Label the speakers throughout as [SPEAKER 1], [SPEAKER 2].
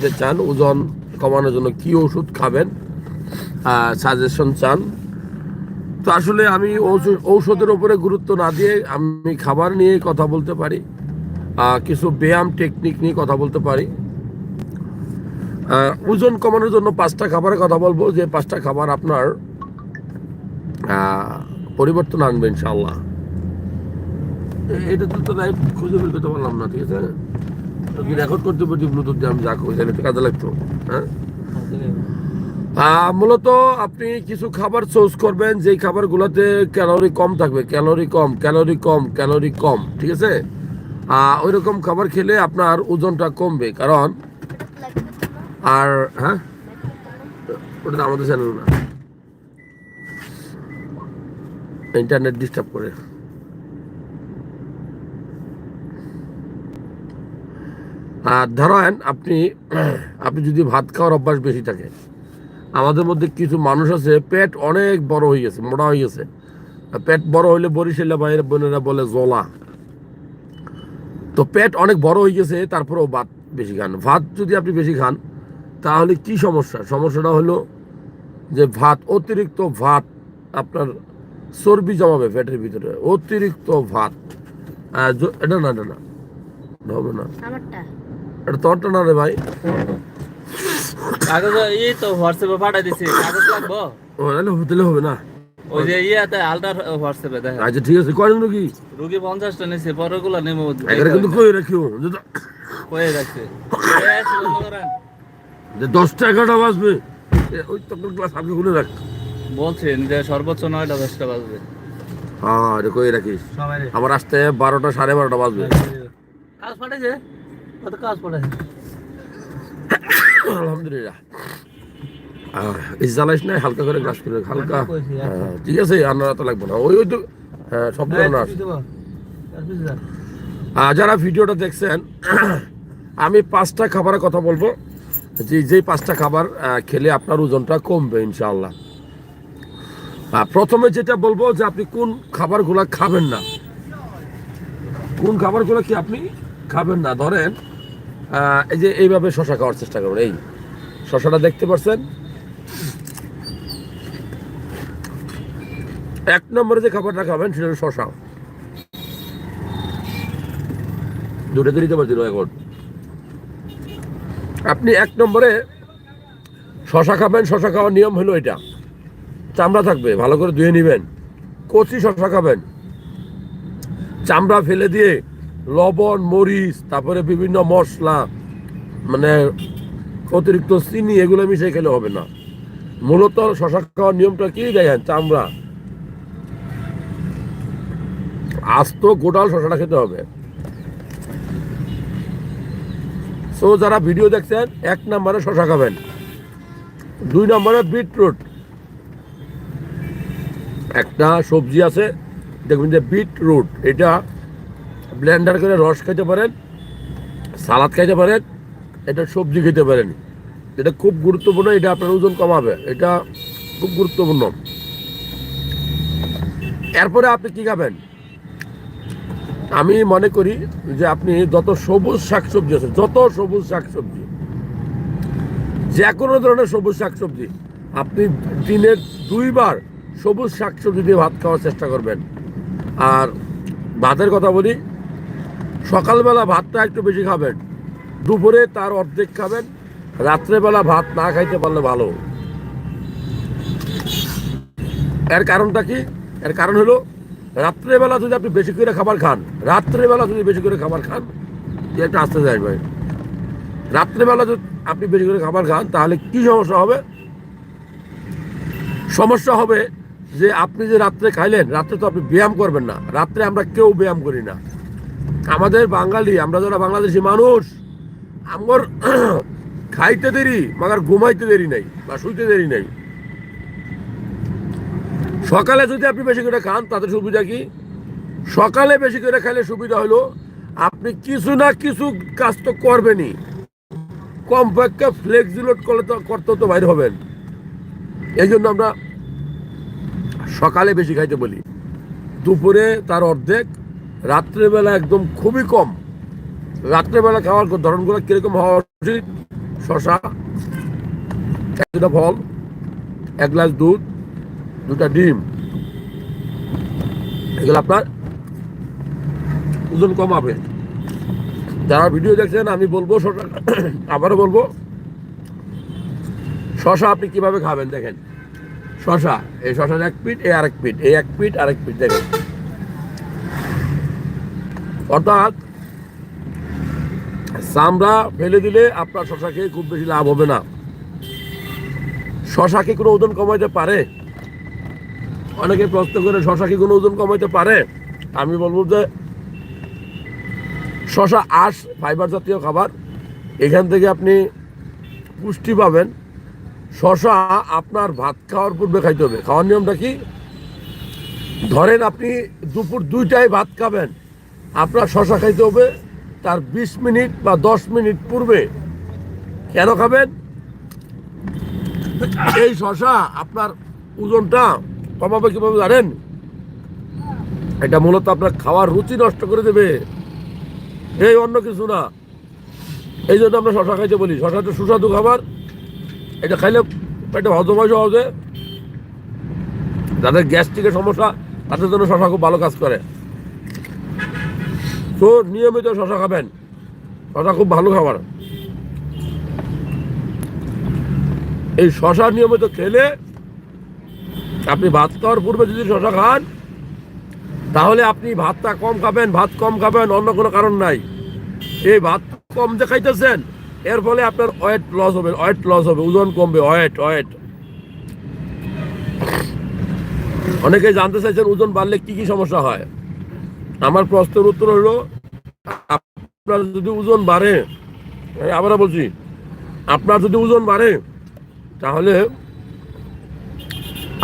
[SPEAKER 1] জানতে চান, ওজন কমানোর জন্য কি ওষুধ খাবেন সাজেশন চান। তো আসলে আমি ঔষধের উপরে গুরুত্ব না দিয়ে আমি খাবার নিয়ে কথা বলতে পারি কিছু ব্যায়াম টেকনিক নিয়ে কথা বলতে পারি। ওজন কমানোর জন্য পাঁচটা খাবারের কথা বলব, যে পাঁচটা খাবার আপনার পরিবর্তন আনবে ইনশাল্লাহ এটা তো তো লাইভ খুঁজে বের করতে পারলাম না, ঠিক আছে? তুমি রেকর্ড করতে পারছি ব্লুটুথ আমি যা করি একটু কাজে লাগতো। হ্যাঁ? মূলত আপনি কিছু খাবার চুজ করবেন, যেই খাবারগুলোতে ক্যালোরি কম থাকবে। ক্যালোরি কম ক্যালোরি কম ক্যালোরি কম, ঠিক আছে? ওই রকম খাবার খেলে আপনার ওজনটা কমবে, কারণ আর হ্যাঁ? ওটা তো আমাদের চ্যানেল না। ইন্টারনেট ডিস্টার্ব করে। আর ধরেন আপনি আপনি যদি ভাত খাওয়ার অভ্যাস বেশি থাকে, আমাদের মধ্যে কিছু মানুষ আছে, পেট অনেক বড় হয়ে গেছে, মোটা হয়ে গেছে। পেট বড় হইলে বরিশালে বাইরে বোনেরা বলে জলা। তো পেট অনেক বড় হয়ে গেছে, তারপরেও ভাত বেশি খান। ভাত যদি আপনি বেশি খান, তাহলে কি সমস্যা? সমস্যাটা হলো যে ভাত, অতিরিক্ত ভাত আপনার চর্বি জমাবে পেটের ভিতরে। অতিরিক্ত ভাত। এটা না এটা না হবে না। এটা তোরটা না রে ভাই?
[SPEAKER 2] কাগজ এই তো হোয়াটসঅ্যাপে পাঠাই দিছি। কাগজ লাগবো?
[SPEAKER 1] ও তাহলে হবে- হবে না।
[SPEAKER 2] ওই যে ইয়েতে আলটার হোয়াটসঅ্যাপে দেখা।
[SPEAKER 1] আচ্ছা ঠিক আছে কয়জন কি
[SPEAKER 2] রুগী পঞ্চাশটা নিছে পরেরগুলো নেব।
[SPEAKER 1] এখানে কিন্তু কই রাখিও।
[SPEAKER 2] কয়ে রাখছে।
[SPEAKER 1] যে দশটা এগারোটা বাজবে। ওই তখন ক্লাস আগে খুলে রাখ।
[SPEAKER 2] বলছেন যে সর্বোচ্চ নয়টা দশটা বাজবে।
[SPEAKER 1] হ্যাঁ এটা কই রাখিস। আমার আসতে বারোটা সাড়ে বারোটা বাজবে।
[SPEAKER 2] কাজ পাঠাইছে? কত কাজ পাঠাইছে
[SPEAKER 1] আলহামদুলিল্লাহ। আহ, এই জ্বালাইস না হালকা করে করে হালকা। হ্যাঁ, ঠিক আছে তো লাগবে না। ওই ওই তো হ্যাঁ সব না যারা ভিডিওটা দেখছেন আমি পাঁচটা খাবারের কথা বলব। যে যেই পাঁচটা খাবার খেলে আপনার ওজনটা কমবে ইনশাআল্লাহ। প্রথমে যেটা বলব যে আপনি কোন খাবারগুলো খাবেন না? কোন খাবারগুলো কি আপনি খাবেন না? ধরেন এই যে এইভাবে শশা খাওয়ার চেষ্টা করবেন এই শশাটা দেখতে পাচ্ছেন? এক নম্বরে যে খাবারটা খাবেন সেটা শশা। দুটো দিতে পারছিল এখন। আপনি এক নম্বরে শশা খাবেন, শশা খাওয়ার নিয়ম হলো এটা। চামড়া থাকবে, ভালো করে ধুয়ে নেবেন। কচি শশা খাবেন। চামড়া ফেলে দিয়ে লবণ, মরিচ, তারপরে বিভিন্ন মশলা মানে অতিরিক্ত চিনি, এগুলো মিশিয়ে খেলে হবে না। মূলত শশা খাওয়ার নিয়মটা কি দেখেন? চামড়া। আস্ত গোটাল শশাটা খেতে হবে। সো যারা ভিডিও দেখছেন, এক নম্বরে শশা খাবেন। দুই নম্বরে বিটরুট। একটা সবজি আছে, দেখবেন যে বিটরুট, এটা ব্লেন্ডার করে রস খেতে পারেন, সালাদ খাইতে পারেন, এটা সবজি খেতে পারেন। এটা খুব গুরুত্বপূর্ণ, এটা আপনার ওজন কমাবে। এটা খুব গুরুত্বপূর্ণ। এরপরে আপনি কি খাবেন? আমি মনে করি যে আপনি যত সবুজ শাকসবজি আছে, যত সবুজ শাকসবজি, যে কোনো ধরনের সবুজ শাকসবজি, আপনি দিনের দুইবার সবুজ শাকসবজি দিয়ে ভাত খাওয়ার চেষ্টা করবেন। আর ভাতের কথা বলি সকালবেলা ভাতটা একটু বেশি খাবেন। দুপুরে তার অর্ধেক খাবেন। রাত্রেবেলা ভাত না খাইতে পারলে ভালো। এর কারণটা কি? এর কারণ হলো, রাত্রেবেলা যদি আপনি বেশি করে খাবার খান, রাত্রেবেলা যদি বেশি করে খাবার খান একটা আসতে যায় ভাই। রাত্রেবেলা যদি আপনি বেশি করে খাবার খান, তাহলে কি সমস্যা হবে? সমস্যা হবে যে আপনি যে রাত্রে খাইলেন, রাত্রে তো আপনি ব্যায়াম করবেন না। রাত্রে আমরা কেউ ব্যায়াম করি না। আমাদের বাঙালি, আমরা যারা বাংলাদেশি মানুষ, আমার খাইতে দেরি, মাগার ঘুমাইতে দেরি নাই বা শুইতে দেরি নাই। সকালে যদি আপনি বেশি করে খান, তাতে সুবিধা কি? সকালে বেশি করে খাইলে সুবিধা হলো, আপনি কিছু না কিছু কাজ তো করবেনই। কমপক্ষে ফ্লেক্সিলোড করলে তো করতে তো বাইরে হবেন। এই জন্য আমরা সকালে বেশি খাইতে বলি। দুপুরে তার অর্ধেক রাত্রেবেলা একদম খুবই কম। রাত্রেবেলা খাওয়ার ধরনগুলো কীরকম হওয়া উচিত? শশা দুটা ফল, এক গ্লাস দুধ, দুটা ডিম। এগুলো আপনার ওজন কমাবে। যারা ভিডিও দেখছেন, আমি বলব শশা আবারও বলব শশা আপনি কীভাবে খাবেন দেখেন। শশা এই শশার এক পিঠ, এই আরেক পিঠ, এই এক পিঠ, আরেক পিঠ, দেখেন। অর্থাৎ চামড়া ফেলে দিলে আপনার শশা খেয়ে খুব বেশি লাভ হবে না। শশা কি কোনো ওজন কমাইতে পারে? অনেকে প্রশ্ন করে, শশা কি কোনো ওজন কমাইতে পারে? আমি বলব যে, শশা আঁশ ফাইবার জাতীয় খাবার, এখান থেকে আপনি পুষ্টি পাবেন। শশা আপনার ভাত খাওয়ার পূর্বে খাইতে হবে। খাওয়ার নিয়মটা কি? ধরেন আপনি দুপুর দুইটায় ভাত খাবেন। আপনার শশা খাইতে হবে, তার বিশ মিনিট বা দশ মিনিট পূর্বে। কেন খাবেন? এই শশা আপনার ওজনটা কমাবে কীভাবে জানেন? এটা মূলত আপনার খাওয়ার রুচি নষ্ট করে দেবে। এই অন্য কিছু না। এই জন্য আমরা শশা খাইতে বলি। শশা শশাটা সুস্বাদু খাবার। এটা খাইলে পেটে হজম সহজে। যাদের গ্যাস্ট্রিকের সমস্যা, তাদের জন্য শশা খুব ভালো কাজ করে। তো নিয়মিত শশা খাবেন। শশা খুব ভালো খাবার। এই শশা নিয়মিত খেলে আপনি ভাত খাওয়ার পূর্বে যদি শশা খান, তাহলে আপনি ভাতটা কম খাবেন, ভাত কম খাবেন, অন্য কোনো কারণ নাই। এই ভাত কম যে খাইতেছেন, এর ফলে আপনার ওয়েট লস হবে, ওয়েট লস হবে, ওজন কমবে, ওয়েট ওয়েট। অনেকে জানতে চাইছেন ওজন বাড়লে কি কি সমস্যা হয়। আমার প্রশ্নের উত্তর হলো আপনার যদি ওজন বাড়ে আমি আবারও বলছি, আপনার যদি ওজন বাড়ে, তাহলে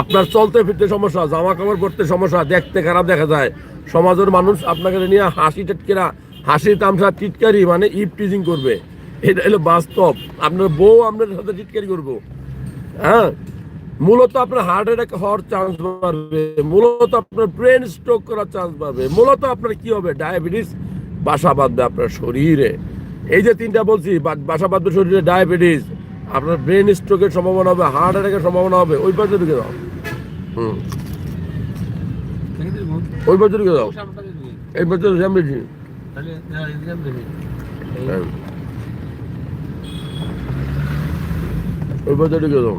[SPEAKER 1] আপনার চলতে ফিরতে সমস্যা, জামা কাপড় পরতে সমস্যা, দেখতে খারাপ দেখা যায়। সমাজের মানুষ আপনাকে নিয়ে হাসি টেটকেরা, হাসি তামসা টিটকারি মানে ইপ টিজিং করবে। এটা হলো বাস্তব। আপনার বউ আপনার সাথে টিটকারি করব। হ্যাঁ? মূলত আপনার হার্ট অ্যাটাক হওয়ার চান্স বাড়বে মূলত আপনার ব্রেন স্ট্রোক করার চান্স বাড়বে মূলত আপনার কি হবে? ডায়াবেটিস বাসা বাঁধবে আপনার শরীরে। এই যে তিনটা বলছি বাসা বাঁধবে শরীরে ডায়াবেটিস আপনার ব্রেন স্ট্রোকের সম্ভাবনা হবে হার্ট অ্যাটাকের সম্ভাবনা হবে। ওই পাশে ঢুকে দাও হুম। ওই পাশে ঢুকে দাও এই পাশে সামনে হ্যাঁ। ওই পাশে ঢুকে দাও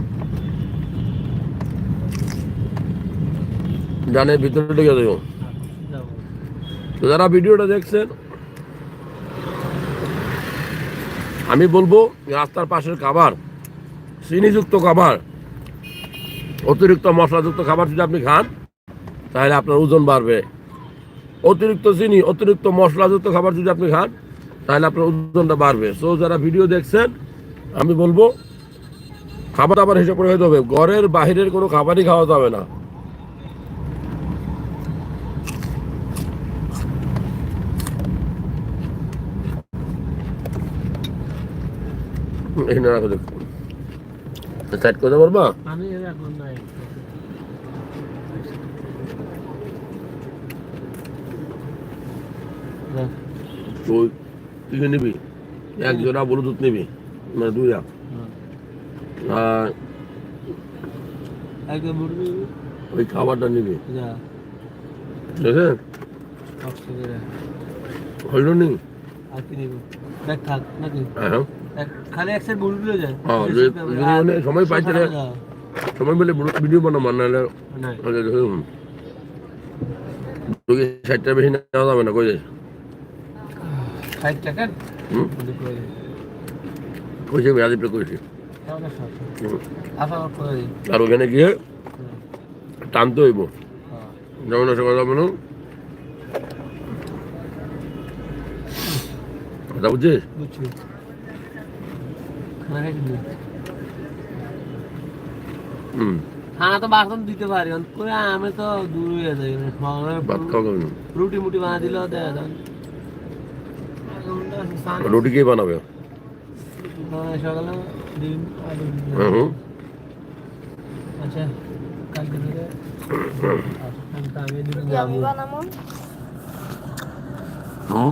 [SPEAKER 1] ডানের ভিতরে ঢুকে দাও তো যারা ভিডিওটা দেখছেন, আমি বলব রাস্তার পাশের খাবার, চিনিযুক্ত খাবার, অতিরিক্ত মশলাযুক্ত খাবার যদি আপনি খান, তাহলে আপনার ওজন বাড়বে। অতিরিক্ত চিনি, অতিরিক্ত মশলাযুক্ত খাবার যদি আপনি খান, তাহলে আপনার ওজনটা বাড়বে। সো যারা ভিডিও দেখছেন, আমি বলব, খাবার দাবার হিসাব করে হবে। ঘরের বাহিরের কোনো খাবারই খাওয়া যাবে না। এখানে রাখো দেখো। সাইড করতে পারবা
[SPEAKER 2] আমি এখন নাই
[SPEAKER 1] তুই তুই নিবি? এক জোড়া ব্লুটুথ নিবি? মানে দুইটা? আর ওই খাবারটা নিবি?
[SPEAKER 2] যা।
[SPEAKER 1] ঠিক আছে? হইল নি?
[SPEAKER 2] আর কি নিব? দেখ থাক নাকি?
[SPEAKER 1] হ্যাঁ।
[SPEAKER 2] খালি এক সাইড মুরগি যায়।
[SPEAKER 1] হ্যাঁ, মানে সময় পাইছে। সময় পেলে ভিডিও বানাবো নাহলে
[SPEAKER 2] নাই।
[SPEAKER 1] তোকে ষাটটা বেশি নেওয়া যাবে না কই যাই
[SPEAKER 2] ষাট টাকা
[SPEAKER 1] হুম? কইছে রাজীবটা কইছে
[SPEAKER 2] তাহলে ষাট
[SPEAKER 1] হুম।
[SPEAKER 2] আশা করে দিই
[SPEAKER 1] আর ওখানে গিয়ে। টানতে হইব।
[SPEAKER 2] হ্যাঁ।
[SPEAKER 1] যেমন আসে কথা কথা বুঝছিস?
[SPEAKER 2] বুঝছি। খানা তো বাসন দিতে পারি করে আমি তো দূর হয়ে যাই
[SPEAKER 1] ভাত খাওয়া
[SPEAKER 2] রুটি মুটি বানা
[SPEAKER 1] রুটি কে বানাবে?
[SPEAKER 2] সকালে ডিম আলু
[SPEAKER 1] হুম হুম।
[SPEAKER 2] আচ্ছা কালকে আমি
[SPEAKER 3] আমি বানাবো
[SPEAKER 1] হুম